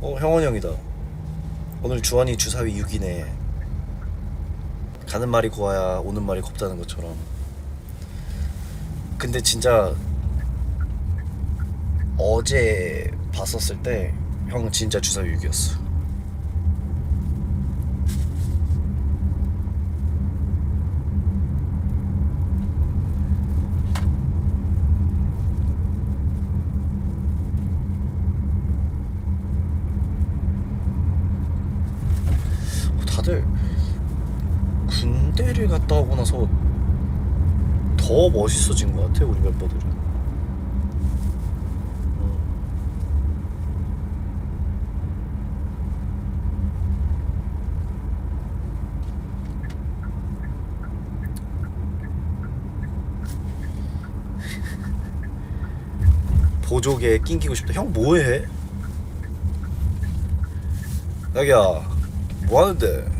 어 형원 형이다. 오늘 주환이 주사위 6이네. 가는 말이 고와야 오는 말이 곱다는 것처럼. 근데 진짜 어제 봤었을 때 형 진짜 주사위 6이었어 다들 군대를 갔다 오고 나서 더 멋있어진 것 같아 우리 멤버들은. 음. 보조개 낑기고 싶다. 형 뭐해? 자기야 뭐 하는데?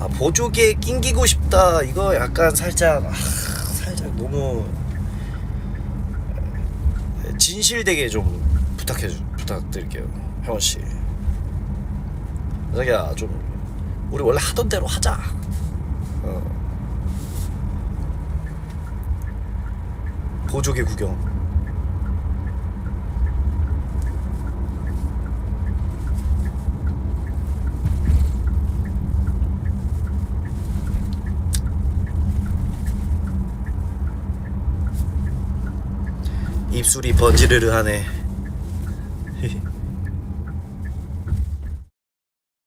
아 보조개 낑기고 싶다 이거 약간 살짝 아, 살짝 너무 진실되게 좀 부탁해 주 부탁드릴게요 형원 씨. 자기야 좀 우리 원래 하던 대로 하자. 어. 보조개 구경. 입술이 번지르르 하네.